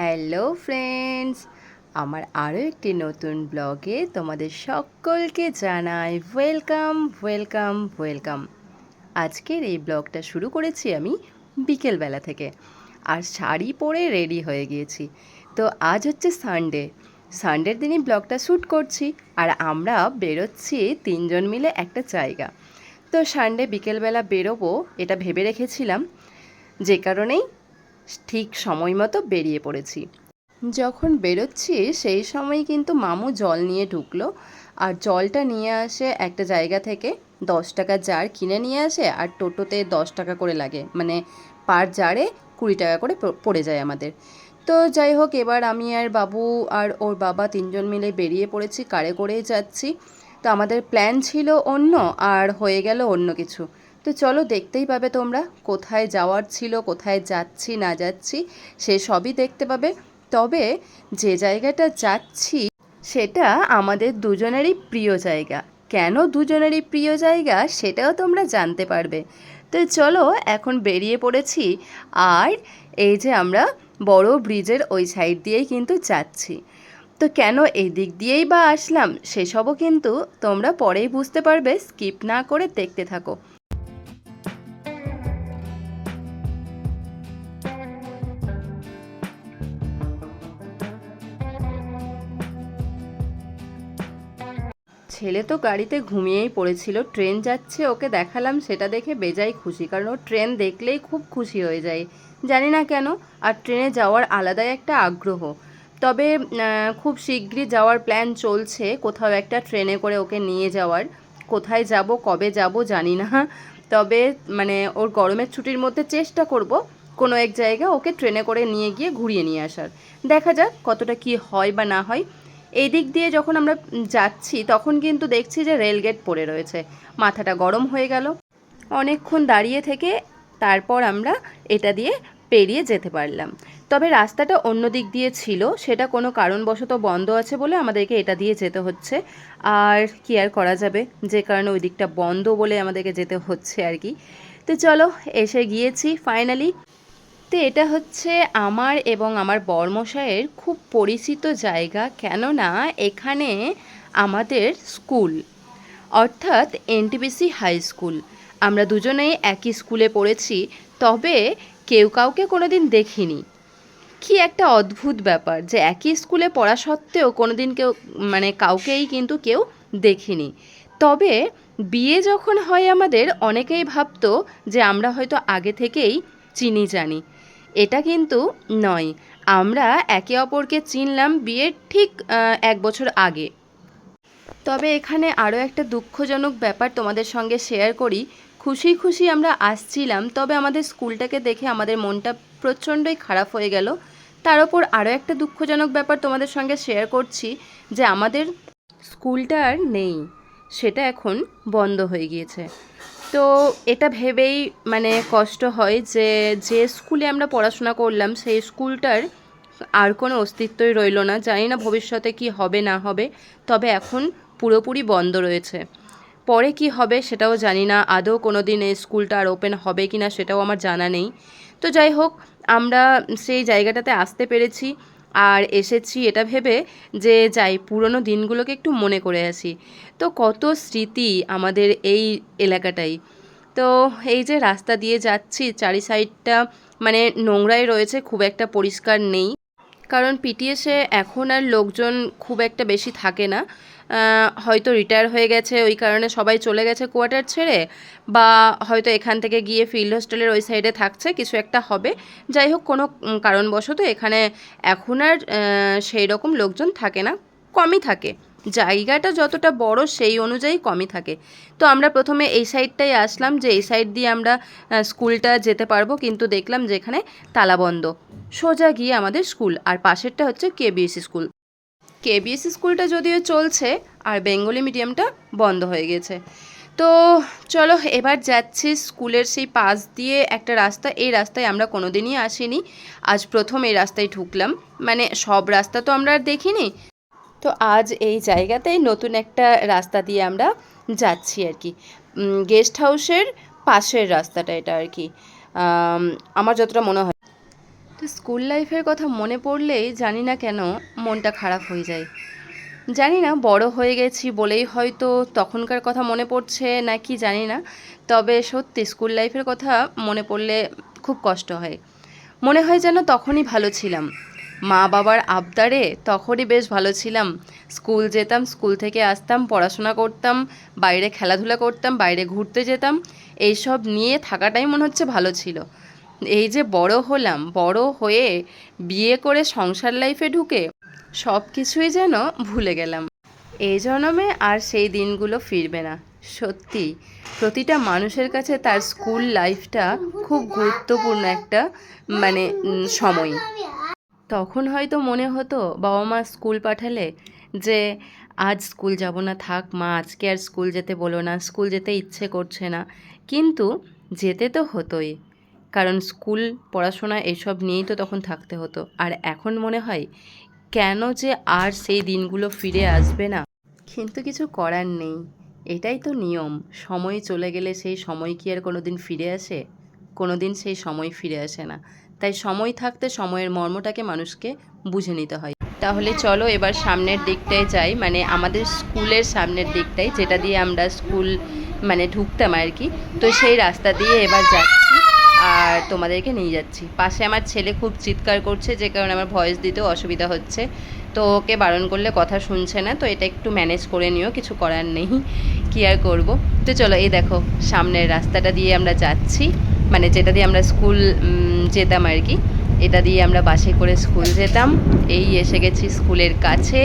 Hello friends, আমার আরও একটি নতুন ব্লগে তোমাদের সকলকে জানাই ওয়েলকাম ওয়েলকাম ওয়েলকাম। আজকের এই ব্লগটা শুরু করেছি আমি বিকেলবেলা থেকে আর শাড়ি পরে রেডি হয়ে গিয়েছি। তো আজ হচ্ছে সানডে সানডের দিনই ব্লগটা শ্যুট করছি আর আমরা বেরোচ্ছি তিনজন মিলে একটা জায়গা। তো সানডে বিকেলবেলা বেরোবো এটা ভেবে রেখেছিলাম। যে কারণেই ঠিক সময় মতো বেরিয়ে পড়েছি। যখন বেরোচ্ছি, সেই সময় কিন্তু মামু জল নিয়ে ঢুকলো আর জলটা নিয়ে আসে একটা জায়গা থেকে। দশ টাকা জার কিনে নিয়ে আসে আর টোটোতে দশ টাকা করে লাগে। মানে পার জারে কুড়ি টাকা করে পড়ে যায় আমাদের। তো যাই হোক, এবার আমি আর বাবু আর ওর বাবা তিনজন মিলে বেরিয়ে পড়েছি, কারে করেই যাচ্ছি। তো আমাদের প্ল্যান ছিল অন্য আর হয়ে গেল অন্য কিছু। তো চলো দেখতেই পাবে তোমরা, কোথায় যাওয়ার ছিল, কোথায় যাচ্ছি, না যাচ্ছি, সে সবই দেখতে পাবে। তবে যে জায়গাটা যাচ্ছি, সেটা আমাদের দুজনেরই প্রিয় জায়গা। কেন দুজনেরই প্রিয় জায়গা, সেটাও তোমরা জানতে পারবে। তো চলো, এখন বেরিয়ে পড়েছি। আর এই যে আমরা বড় ব্রিজের ওই সাইড দিয়েই কিন্তু যাচ্ছি। তো কেন এই দিক দিয়েই বা আসলাম, সেসবও কিন্তু তোমরা পরেই বুঝতে পারবে। স্কিপ না করে দেখতে থাকো। ছেলে তো গাড়িতে ঘুমিয়েই পড়েছিল, ট্রেন যাচ্ছে, ওকে দেখালাম, সেটা দেখে বেজাই খুশি, কারণ ও ট্রেন দেখলেই খুব খুশি হয়ে যায়। জানি না কেন, আর ট্রেনে যাওয়ার আলাদাই একটা আগ্রহ। তবে খুব শীঘ্রই যাওয়ার প্ল্যান চলছে, কোথাও একটা ট্রেনে করে ওকে নিয়ে যাওয়ার। কোথায় যাব, কবে যাব জানি না, তবে মানে ওর গরমের ছুটির মধ্যে চেষ্টা করব কোনো এক জায়গা ওকে ট্রেনে করে নিয়ে গিয়ে ঘুরিয়ে নিয়ে আসার। দেখা যাক কতটা কি হয় বা না হয়। এই দিক দিয়ে যখন আমরা যাচ্ছি, তখন কিন্তু দেখছি যে রেলগেট পড়ে রয়েছে। মাথাটা গরম হয়ে গেল। অনেকক্ষণ দাঁড়িয়ে থেকে তারপর আমরা এটা দিয়ে পেরিয়ে যেতে পারলাম। তবে রাস্তাটা অন্য দিক দিয়ে ছিল। সেটা কোনো কারণবশত বন্ধ আছে বলে আমাদেরকে এটা দিয়ে যেতে হচ্ছে। আর কি আর করা যাবে? যে কারণে ওই দিকটা বন্ধ বলে আমাদেরকে যেতে হচ্ছে আর কি। তো চলো, এসে গিয়েছি। ফাইনালি তো এটা হচ্ছে আমার এবং আমার বর্মশায়ের খুব পরিচিত জায়গা। কেননা এখানে আমাদের স্কুল, অর্থাৎ এনটিপিসি হাই স্কুল। আমরা দুজনেই একই স্কুলে পড়েছি, তবে কেউ কাউকে কোনো দিন দেখিনি। কি একটা অদ্ভুত ব্যাপার যে একই স্কুলে পড়া সত্ত্বেও কোনো দিন কেউ মানে কাউকেই কিন্তু কেউ দেখিনি। তবে বিয়ে যখন হয় আমাদের, অনেকেই ভাবতো যে আমরা হয়তো আগে থেকেই চিনি জানি। এটা কিন্তু নয়। আমরা একে অপরকে চিনলাম বিয়ের ঠিক এক বছর আগে। তবে এখানে আরও একটা দুঃখজনক ব্যাপার তোমাদের সঙ্গে শেয়ার করি। খুশি খুশি আমরা আসছিলাম, তবে আমাদের স্কুলটাকে দেখে আমাদের মনটা প্রচণ্ডই খারাপ হয়ে গেল। তার ওপর আরও একটা দুঃখজনক ব্যাপার তোমাদের সঙ্গে শেয়ার করছি, যে আমাদের স্কুলটা আর নেই, সেটা এখন বন্ধ হয়ে গিয়েছে। তো এটা ভেবেই মানে কষ্ট হয় যে যে স্কুলে আমরা পড়াশোনা করলাম, সেই স্কুলটার আর কোনো অস্তিত্বই রইল না। জানি না ভবিষ্যতে কি হবে, না হবে, তবে এখন পুরোপুরি বন্ধ রয়েছে। পরে কি হবে সেটাও জানি না। আদৌ কোনো দিন এই স্কুলটা আর ওপেন হবে কি না সেটাও আমার জানা নেই। তো যাই হোক, আমরা সেই জায়গাটাতে আসতে পেরেছি আর এসেছি। এটা ভেবে যে, যাই, পুরনো দিনগুলোকে একটু মনে করে আসি। তো কত স্মৃতি আমাদের এই এলাকাটাই। তো এই যে রাস্তা দিয়ে যাচ্ছি চারি সাইডটা মানে নোংরাই রয়েছে, খুব একটা পরিষ্কার নেই। কারণ পিটিএসে এখন আর লোকজন খুব একটা বেশি থাকে না। হয়তো রিটায়ার হয়ে গেছে, ওই কারণে সবাই চলে গেছে কোয়ার্টার ছেড়ে, বা হয়তো এখান থেকে গিয়ে ফিল্ড হোস্টেলের ওই সাইডে থাকছে, কিছু একটা হবে। যাই হোক, কোনো কারণবশত এখানে এখন আর সেই রকম লোকজন থাকে না, কমই থাকে। জায়গাটা যতটা বড় সেই অনুযায়ী কমই থাকে। তো আমরা প্রথমে এই সাইডটাই আসলাম যে এই সাইড দিয়ে আমরা স্কুলটা যেতে পারব। কিন্তু দেখলাম যে এখানে তালাবন্ধ। সোজা গিয়ে আমাদের স্কুল। আর পাশেরটা হচ্ছে কেবিএসসি স্কুল। কেবিএসসি স্কুলটা যদিও চলছে, আর বেঙ্গলি মিডিয়ামটা বন্ধ হয়ে গেছে। তো চলো, এবার যাচ্ছি স্কুলের সেই পাশ দিয়ে একটা রাস্তা। এই রাস্তায় আমরা কোনোদিনই আসিনি। আজ প্রথম এই রাস্তায় ঢুকলাম। মানে সব রাস্তা তো আমরা আর দেখিনি। তো আজ এই জায়গাতেই নতুন একটা রাস্তা দিয়ে আমরা যাচ্ছি আর কি। গেস্ট হাউসের পাশের রাস্তাটা এটা আর কি। আমার যতটা মনে হয়। তো স্কুল লাইফের কথা মনে পড়লেই জানি না কেন মনটা খারাপ হয়ে যায়। জানি না, বড় হয়ে গেছি বলেই হয়তো তখনকার কথা মনে পড়ছে না কি জানি না। তবে সত্যি স্কুল লাইফের কথা মনে পড়লে খুব কষ্ট হয়। মনে হয় যেন তখনই ভালো ছিলাম। মা বাবার আবদারে তখনই বেশ ভালো ছিলাম। স্কুল যেতাম, স্কুল থেকে আসতাম, পড়াশোনা করতাম, বাইরে খেলাধুলা করতাম, বাইরে ঘুরতে যেতাম। এইসব নিয়ে থাকাটাই মনে হচ্ছে ভালো ছিল। এই যে বড় হলাম, বড় হয়ে বিয়ে করে সংসার লাইফে ঢুকে সব কিছুই যেন ভুলে গেলাম। এই জন্মে আর সেই দিনগুলো ফিরবে না। সত্যি, প্রতিটা মানুষের কাছে তার স্কুল লাইফটা খুব গুরুত্বপূর্ণ একটা মানে সময়। তখন হয়তো মনে হতো বাবা মা স্কুল পাঠালে যে, আজ স্কুল যাব না, থাক মা, আজকে আর স্কুল যেতে বলো না, স্কুল যেতে ইচ্ছে করছে না। কিন্তু যেতে তো হতোই, কারণ স্কুল, পড়াশোনা এসব নিয়েই তো তখন থাকতে হতো। আর এখন মনে হয়, কেন যে আর সেই দিনগুলো ফিরে আসবে না? কিন্তু কিছু করার নেই, এটাই তো নিয়ম। সময় চলে গেলে সেই সময় কি আর কোনো দিন ফিরে আসে? কোনো দিন সেই সময় ফিরে আসে না। তাই সময় থাকতে সময়ের মর্মটাকে মানুষকে বুঝে নিতে হয়। তাহলে চলো এবার সামনের দিকটায় যাই মানে আমাদের স্কুলের সামনের দিকটাই যেটা দিয়ে আমরা স্কুল মানে ঢুকতাম আর কি। তো সেই রাস্তা দিয়ে এবার যাচ্ছি আর তোমাদেরকে নিয়ে যাচ্ছি। পাশে আমার ছেলে খুব চিৎকার করছে, যে কারণে আমার ভয়েস দিতেও অসুবিধা হচ্ছে। তো ওকে বারণ করলে কথা শুনছে না, তো এটা একটু ম্যানেজ করে নিও, কিছু করার নেই, কি আর করব। তো চলো এই দেখো, সামনের রাস্তাটা দিয়ে আমরা যাচ্ছি। মানে যেটা দিয়ে আমরা স্কুল যেতাম আর কি, এটা দিয়ে আমরা বাসে করে স্কুল যেতাম। এই এসে গেছি স্কুলের কাছে,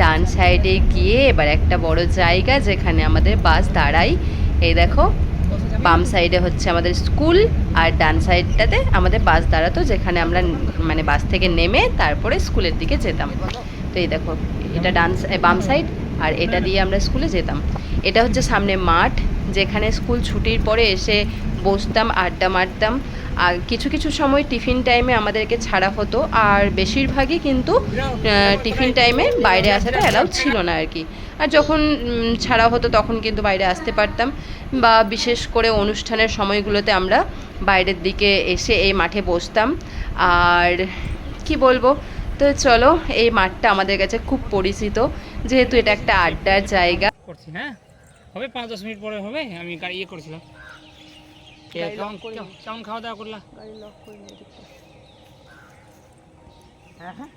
ডান সাইডে গিয়ে এবার একটা বড় জায়গা যেখানে আমাদের বাস দাঁড়ায়। এই দেখো, বাম সাইডে হচ্ছে আমাদের স্কুল আর ডান সাইডটাতে আমাদের বাস দাঁড়াতো, যেখানে আমরা মানে বাস থেকে নেমে তারপরে স্কুলের দিকে যেতাম। তো এই দেখো, এটা ডান বাম সাইড আর এটা দিয়ে আমরা স্কুলে যেতাম। এটা হচ্ছে সামনে মাঠ যেখানে স্কুল ছুটির পরে এসে বসতাম, আড্ডা মারতাম। আর কিছু কিছু সময় টিফিন টাইমে আমাদেরকে ছাড়া হতো। আর বেশিরভাগই কিন্তু টিফিন টাইমে বাইরে আসাটা অ্যালাউ ছিল না আর কি। আর যখন ছাড়া হতো তখন কিন্তু বাইরে আসতে পারতাম। বা বিশেষ করে অনুষ্ঠানের সময়গুলোতে আমরা বাইরের দিকে এসে এই মাঠে বসতাম। আর কি বলব? তো চলো, এই মাঠটা আমাদের কাছে খুব পরিচিত। যেহেতু এটা একটা আড্ডার জায়গা। হ্যাঁ? হবে পাঁচ দশ মিনিট পরে হবে আমি গাড়ি ইয়ে করেছিলাম। কেমন খাওয়া দাওয়া করলা? গাড়ি লক করে হ্যাঁ হ্যাঁ।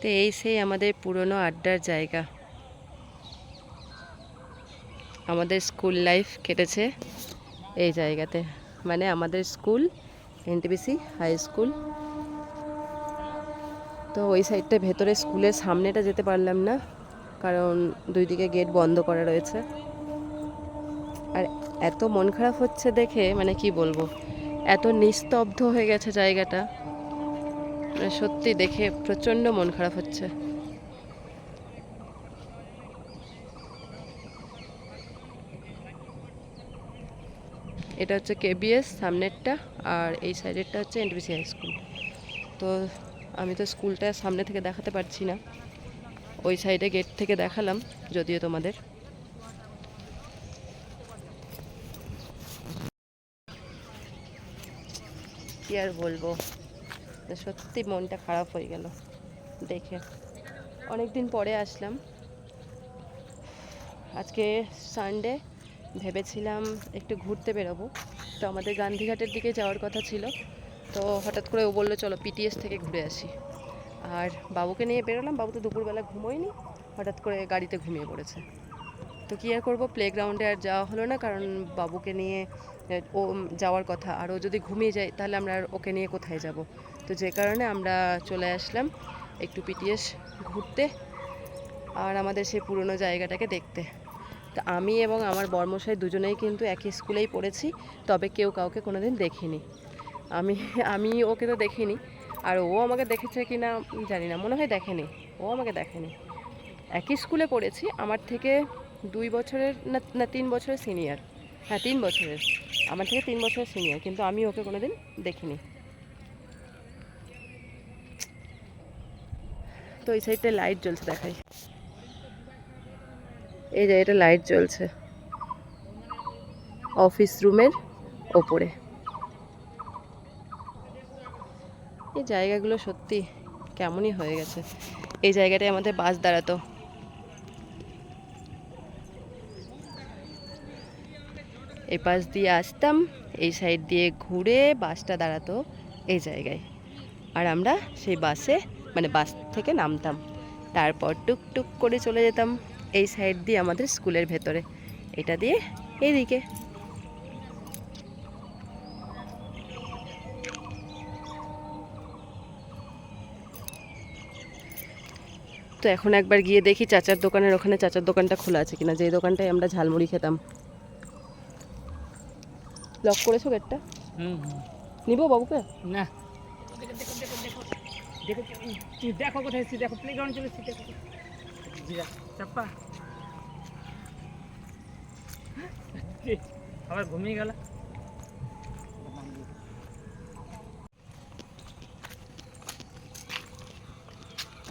তো এই সেই আমাদের পুরনো আড্ডার জায়গা। আমাদের স্কুল লাইফ কেটেছে এই জায়গাতে। মানে আমাদের স্কুল এনটিপিসি হাই স্কুল। তো ওই সাইডটা ভেতরে স্কুলের সামনেটা যেতে পারলাম না। কারণ দুই দিকে গেট বন্ধ করা রয়েছে। আর এত মন খারাপ হচ্ছে দেখে মানে কি বলব? এত নিস্তব্ধ হয়ে গেছে জায়গাটা। মানে সত্যি দেখে প্রচণ্ড মন খারাপ হচ্ছে। এটা হচ্ছে কেবিএস সামনেরটা, আর এই সাইডেরটা হচ্ছে এনটিপিসি হাই স্কুল তো আমি তো স্কুলটা সামনে থেকে দেখাতে পারছি না। ওই সাইডে গেট থেকে দেখালাম, যদিও তোমাদের। কি আর বলব? সত্যি মনটা খারাপ হয়ে গেল, দেখে। অনেক দিন পরে আসলাম। আজকে সানডে ভেবেছিলাম একটু ঘুরতে বেরোবো। তো আমাদের গান্ধীঘাটের দিকে যাওয়ার কথা ছিল। তো হঠাৎ করে ও বলল, চলো পিটিএস থেকে ঘুরে আসি। আর বাবুকে নিয়ে বেরোলাম। বাবু তো দুপুরবেলা ঘুমোয়নি, হঠাৎ করে গাড়িতে ঘুমিয়ে পড়েছে। তো কী আর করব? প্লেগ্রাউন্ডে আর যাওয়া হলো না, কারণ বাবুকে নিয়ে ও যাওয়ার কথা। আর ও যদি ঘুমিয়ে যায়, তাহলে আমরা আর ওকে নিয়ে কোথায় যাব? তো যে কারণে আমরা চলে আসলাম একটু পিটিএস ঘুরতে আর আমাদের সেই পুরনো জায়গাটাকে দেখতে। তো আমি এবং আমার বর্মশাই দুজনেই কিন্তু একই স্কুলেই পড়েছি, তবে কেউ কাউকে কোনোদিন দেখিনি। আমি আমি ওকে তো দেখিনি। আর ও আমাকে দেখেছে কি না জানি না, মনে হয় দেখেনি। ও আমাকে দেখেনি। একই স্কুলে পড়েছি, আমার থেকে দুই বছরের, না না, তিন বছরের সিনিয়র। হ্যাঁ তিন বছরের। আমার থেকে তিন বছরের সিনিয়র, কিন্তু আমি ওকে কোনো দিন দেখিনি। তো এই সাইডটা লাইট জ্বলছে দেখাই। এই যে এটা লাইট জ্বলছে। অফিস রুমের ওপরে। এই জায়গাগুলো সত্যি কেমনই হয়ে গেছে। এই জায়গাটায় আমাদের বাস দাঁড়াতো। এই পাশ দিয়ে আসতাম, এই সাইড দিয়ে ঘুরে বাসটা দাঁড়াতো এই জায়গায়। আর আমরা সেই বাসে মানে বাস থেকে নামতাম। তারপর টুকটুক করে চলে যেতাম এই সাইড দিয়ে আমাদের স্কুলের ভেতরে। এটা দিয়ে এইদিকে তো এখন একবার গিয়ে দেখি চাচার দোকানের ওখানে চাচার দোকানটা খোলা আছে কিনা যে দোকানটায় আমরা ঝালমুড়ি খেতাম লক করেছ গেটটা নিবো বাবুকে না দেখো দেখো দেখো দেখো দেখো তুমি দেখো কোথায় দেখো প্লেগ্রাউন্ড চলে দেখো চাপ্পা আবার ঘুমিয়ে গেল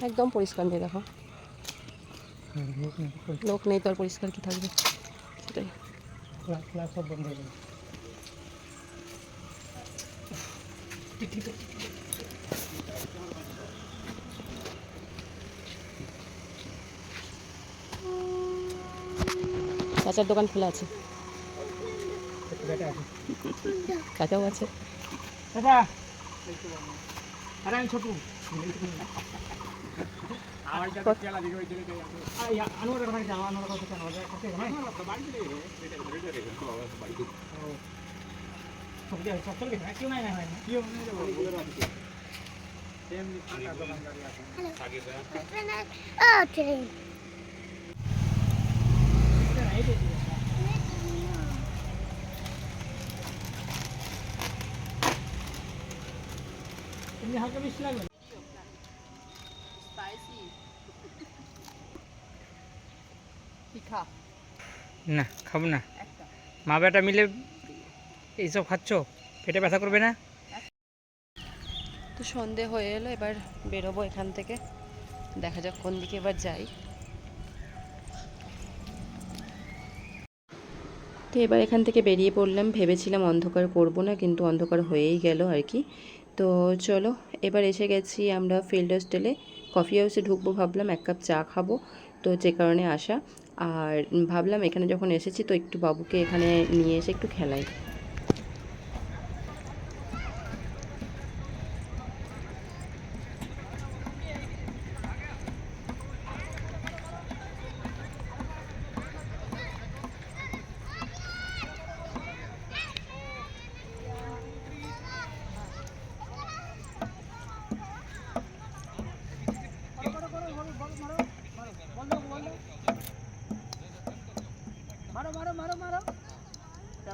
একদম পরিষ্কার নেই, দেখো। লোক নেই তো আর পরিষ্কার কি থাকবে? সেটাই। চাচার দোকান খোলা আছে। বেটা আছে। দাদা। আরে আমি ছোটু। আমার কাছে খেলা দিকে ওই দিকে আই আনোয়ার ভাই যাও আনোয়ার কাছে কেন হবে কাছে ভাই বাড়ি দিলে এটা রেডি রেখে তো বাড়ি দিকে সব দিয়ে সব চলে গেছে কেউ নাই না হয় কেউ নাই রে বলে রাখছি এমনি ফাঁকা দোকানদারি আছে Oh, train. এমনি হালকা বেশি লাগবে না, খাব না। মা বেটা মিলে এইসব খাচ্ছ? পেটে ব্যথা করবে না? তো সন্ধে হয়ে এলো, এবার বেরোবো এখান থেকে। দেখা যাক কোন দিকে এবার যাই। তো এবার এখান থেকে বেরিয়ে পড়লাম, ভেবেছিলাম অন্ধকার করব না, কিন্তু অন্ধকার হয়েই গেল আর কি। তো চলো, এবার এসে গেছি আমরা ফিল্ড হোস্টেলে কফি হাউসে ঢুকবো, ভাবলাম এক কাপ চা খাব, তো যে কারণে আসা। আর ভাবলাম এখানে যখন এসেছি তো একটু বাবুকে এখানে নিয়ে এসে একটু খেলাই।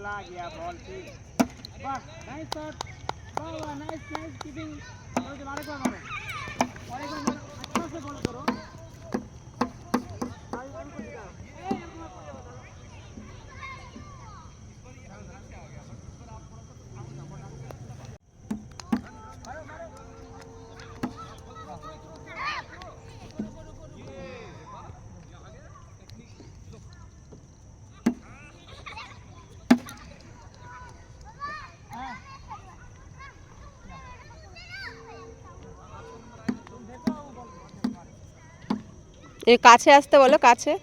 चला गया बॉल वाह नाइस नाइस नाइस कीपिंग और एक बार अच्छा से बॉल करो। কাছে আসতে বলো কাছে।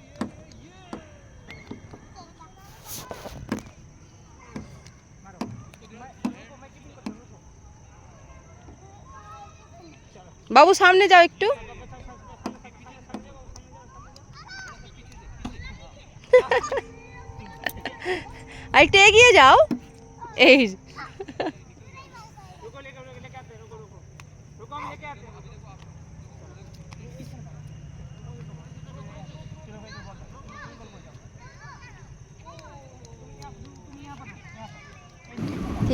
বাবু সামনে যাও একটু। আর একটু এগিয়ে যাও। এই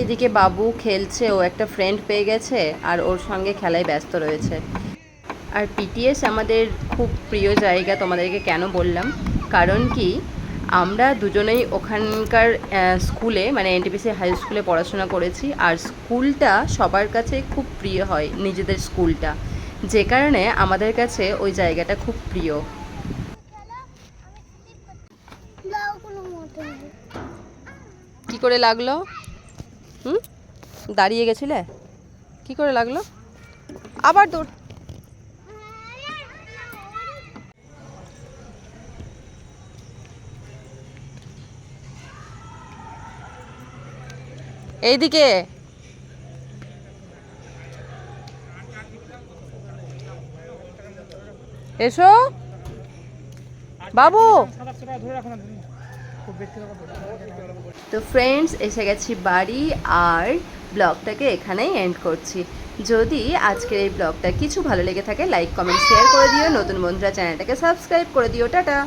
এদিকে বাবু খেলছে, ও একটা ফ্রেন্ড পেয়ে গেছে আর ওর সঙ্গে খেলায় ব্যস্ত রয়েছে। আর পিটিএস আমাদের খুব প্রিয় জায়গা তোমাদেরকে কেন বললাম? কারণ কি, আমরা দুজনেই ওখানকার স্কুলে মানে এনটিপিসি হাই স্কুলে পড়াশোনা করেছি আর স্কুলটা সবার কাছে খুব প্রিয় হয়, নিজেদের স্কুলটা। যে কারণে আমাদের কাছে ওই জায়গাটা খুব প্রিয়। কি করে লাগল? হুম? দাঁড়িয়ে গেছিলে? কি করে লাগল? আবার দৌড়। এইদিকে। এসো। বাবু। তো ফ্রেন্ডস এসে গেছি বাড়ি আর ব্লগটাকে এখানেই এন্ড করছি। যদি আজকের এই ব্লগটা কিছু ভালো লেগে থাকে লাইক কমেন্ট শেয়ার করে দিও। নতুন বন্ধুরা চ্যানেলটাকে সাবস্ক্রাইব করে দিও। টাটা!